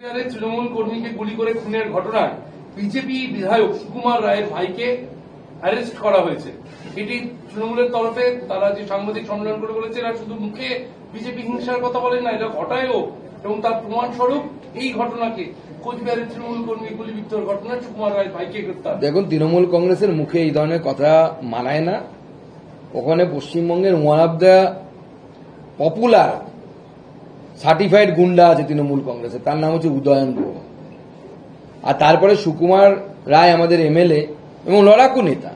বিহারের তৃণমূল কর্মীকে গুলি করে খুনের ঘটনায় বিজেপি বিধায়ক সুকুমার রায়ের ভাইকে অ্যারেস্ট করা হয়েছে। এটি তৃণমূলের তরফে তারা যে সাংবাদিক সম্মেলন করে বলেছে এরা শুধু মুখে বিজেপি হিংসার কথা বলেন না, এটা ঘটায়ও এবং তার প্রমাণস্বরূপ এই ঘটনাকে কোচবিহারের তৃণমূল কর্মী গুলি গুলিবিদ্ধর ঘটনায় সুকুমার রায়ের ভাইকে গ্রেপ্তার। দেখুন, তৃণমূল কংগ্রেসের মুখে এই ধরনের কথা মানায় না। ওখানে পশ্চিমবঙ্গের one of the popular certified goonda আছে তৃণমূল কংগ্রেসের তার নাম হচ্ছে উদয়ন গুহ আর তারপরে সুকুমার রায় আমাদের এমএলএ এবং লড়াকু নেতা।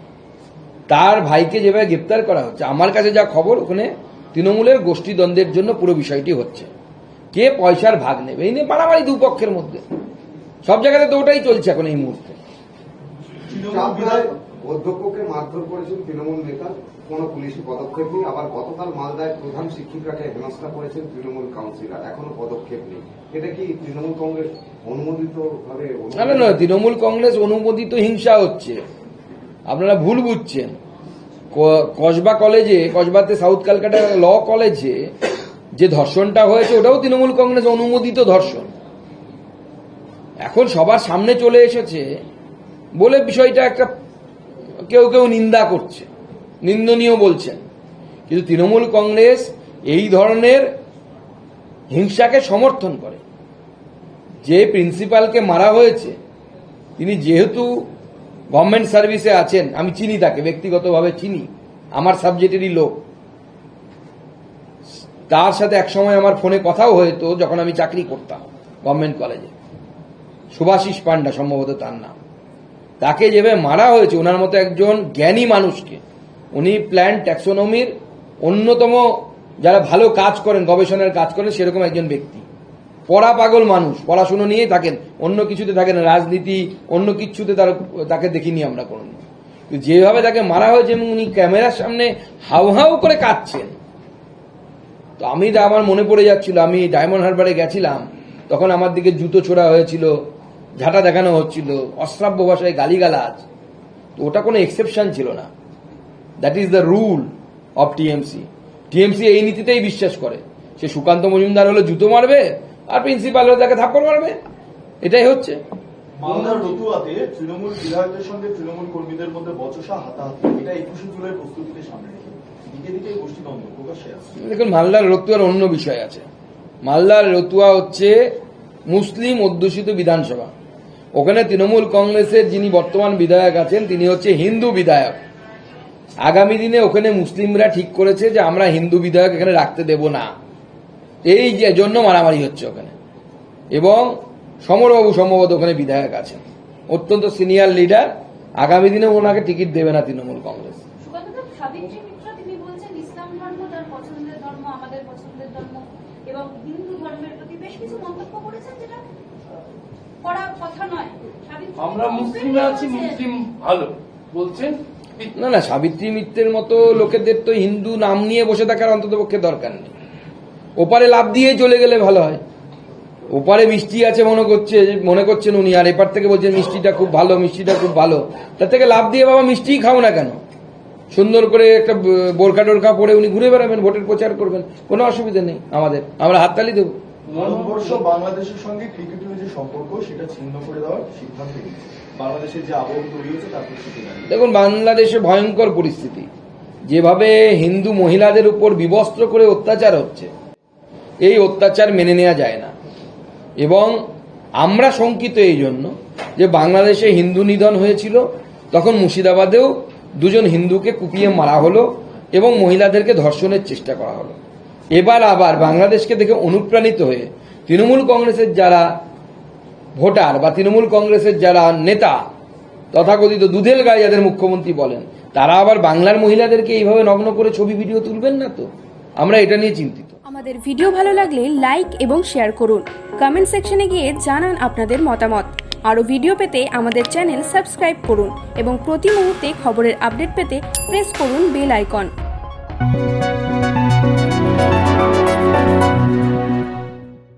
তার ভাইকে যেভাবে গ্রেপ্তার করা হচ্ছে, আমার কাছে যা খবর, ওখানে তৃণমূলের গোষ্ঠীদ্বন্দ্বের জন্য পুরো বিষয়টি হচ্ছে। কে পয়সার ভাগ নেবে? এই নিয়ে মারামারি দুপক্ষের মধ্যে। সব জায়গাতে তো ওটাই চলছে এখন এই মুহূর্তে। অধ্যক্ষকে মারধর করেছেন তৃণমূল নেতা। কোন পুলিশি পদক্ষেপ নেই। আবার গতকাল মালদায় প্রধান শিক্ষিকাকে হেনস্থা করেছেন তৃণমূল কাউন্সিলর এখনও পদক্ষেপ নেই। এটা কি তৃণমূল কংগ্রেস অনুমোদিত? ভাবে না তৃণমূল কংগ্রেস অনুমোদিত হিংসা হচ্ছে। আপনারা ভুল বুঝছেন। কসবা কলেজে, কসবাতে সাউথ ক্যালকাটা ল কলেজে যে ধর্ষণটা হয়েছে, ওটাও তৃণমূল কংগ্রেস অনুমোদিত ধর্ষণ। এখন সবার সামনে চলে এসেছে বলে বিষয়টা একটা কেউ কেউ নিন্দা করছে। নিন্দনীয় বলছেন। কিন্তু তৃণমূল কংগ্রেস এই ধরনের হিংসাকে সমর্থন করে। যে প্রিন্সিপালকে মারা হয়েছে, তিনি যেহেতু গভর্নমেন্ট সার্ভিসে আছেন, আমি চিনি তাকে, ব্যক্তিগতভাবে চিনি, আমার সাবজেক্টেরই লোক। তার সাথে একসময় আমার ফোনে কথাও হতো যখন আমি চাকরি করতাম গভর্নমেন্ট কলেজে। সুভাষিস পান্ডা সম্ভবত তার নাম। তাকে যেভাবে মারা হয়েছে, ওনার মতো একজন জ্ঞানী মানুষকে উনি প্ল্যান ট্যাক্সোনমির অন্যতম যারা ভালো কাজ করেন, গবেষণার কাজ করেন, সেরকম একজন ব্যক্তি। পড়া পাগল মানুষ, পড়াশুনো নিয়েই থাকেন, অন্য কিছুতে থাকেন, রাজনীতি, অন্য কিছুতে তার তাকে দেখিনি আমরা কোনো যেভাবে তাকে মারা হয়েছে এবং উনি ক্যামেরার সামনে হাউ হাউ করে কাঁদছেন, তো আমি তো আমার মনে পড়ে যাচ্ছিল, আমি ডায়মন্ড হারবারে গেছিলাম, তখন আমার দিকে জুতো ছোড়া হয়েছিল, ঝাঁটা দেখানো হচ্ছিল, অশ্রাব্য ভাষায় গালিগালাজ, তো ওটা কোনো এক্সেপশন ছিল না। That is the rule of TMC TMC এই নীতিতেই বিশ্বাস করে। সে সুকান্ত মজুমদার হলে জুতো মারবে আর প্রিন্সিপাল হলে তাকে থাপ্পড় মারবে। এটাই হচ্ছে। মালদার রতুয়াতে তৃণমূল বিধায়কদের সঙ্গে তৃণমূল কর্মীদের মধ্যে বচসা হাতাহাতি এটা একুশে জুলাই প্রস্তুতিকে সামনে রেখে। দিকে দিকে গোষ্ঠীদ্বন্দ্ব প্রকাশ্যে আসছে। দেখুন মালদার রতুয়ার অন্য বিষয় আছে। মালদার রতুয়া হচ্ছে মুসলিম অধ্যুষিত বিধানসভা। ওখানে তৃণমূল কংগ্রেসের যিনি বর্তমান বিধায়ক আছেন তিনি হচ্ছে হিন্দু বিধায়ক। আগামী দিনে ওখানে মুসলিমরা ঠিক করেছে যে আমরা হিন্দু বিধায়ক এখানে রাখতে দেব না। এই যে জন্য মারামারি হচ্ছে ওখানে। এবং সমরবাবু সম্ভবত ওখানে বিধায়ক আছেন। অত্যন্ত সিনিয়র লিডার। আগামী দিনে ওনাকে টিকিট দেবে না তৃণমূল কংগ্রেস। সুকান্ত সাবিত্রী মিত্র তিনি বলছেন ইসলাম ধর্ম তার পছন্দের ধর্ম আমাদের পছন্দের ধর্ম এবং হিন্দু ধর্মের প্রতি বেশ কিছু মন্তব্য করেছেন যেটা করার কথা নয়। আমরা মুসলিমরা আছি মুসলিম ভালো। বলছেন না না, সাবিত্রী মিত্রের মতো লোকেদের তো হিন্দু নাম নিয়ে বসে থাকার অন্তত পক্ষে দরকার নেই। ওপারে লাভ দিয়ে চলে গেলে ভালো হয়। ওপারে মিষ্টি আছে মনে করছে, মনে করছেন উনি, আর এপার থেকে বলছেন মিষ্টিটা খুব ভালো, মিষ্টিটা খুব ভালো। তার থেকে লাভ দিয়ে বাবা মিষ্টিই খাও না কেন? সুন্দর করে একটা ব- বোরকা টোরকা পরে উনি ঘুরে বেড়াবেন, ভোটের প্রচার করবেন। কোনো অসুবিধা নেই আমাদের। আমরা হাততালি দেবো। ভারতবর্ষ বাংলাদেশের সঙ্গে ক্রিকেটের যে সম্পর্ক, সেটা ছিন্ন করে দেওয়ার সিদ্ধান্ত বাংলাদেশের যে তৈরি হয়েছে, তার পরিস্থিতি দেখুন, বাংলাদেশে ভয়ঙ্কর পরিস্থিতি। যেভাবে হিন্দু মহিলাদের উপর বিবস্ত্র করে অত্যাচার হচ্ছে, এই অত্যাচার মেনে নেওয়া যায় না। এবং আমরা শঙ্কিত এই জন্য যে বাংলাদেশে হিন্দু নিধন হয়েছিল, তখন মুর্শিদাবাদেও দুজন হিন্দুকে কুপিয়ে মারা হলো এবং মহিলাদেরকে ধর্ষণের চেষ্টা করা হলো। এবার আবার বাংলাদেশকে দেখে অনুপ্রাণিত হয়ে তৃণমূল কংগ্রেসের যারা ভোটার বা তৃণমূল কংগ্রেসের যারা নেতা, তথাকথিত দুধেল গায়ে যাদের মুখ্যমন্ত্রী বলেন, তারা আবার বাংলার মহিলাদেরকে এইভাবে নগ্ন করে ছবি, ভিডিও তুলবেন না তো? আমরা এটা নিয়ে চিন্তিত। আমাদের ভিডিও ভালো লাগলে লাইক এবং শেয়ার করুন। কমেন্ট সেকশনে গিয়ে জানান আপনাদের মতামত। আরও ভিডিও পেতে আমাদের চ্যানেল সাবস্ক্রাইব করুন এবং প্রতি মুহূর্তে খবরের আপডেট পেতে প্রেস করুন বেল আইকন।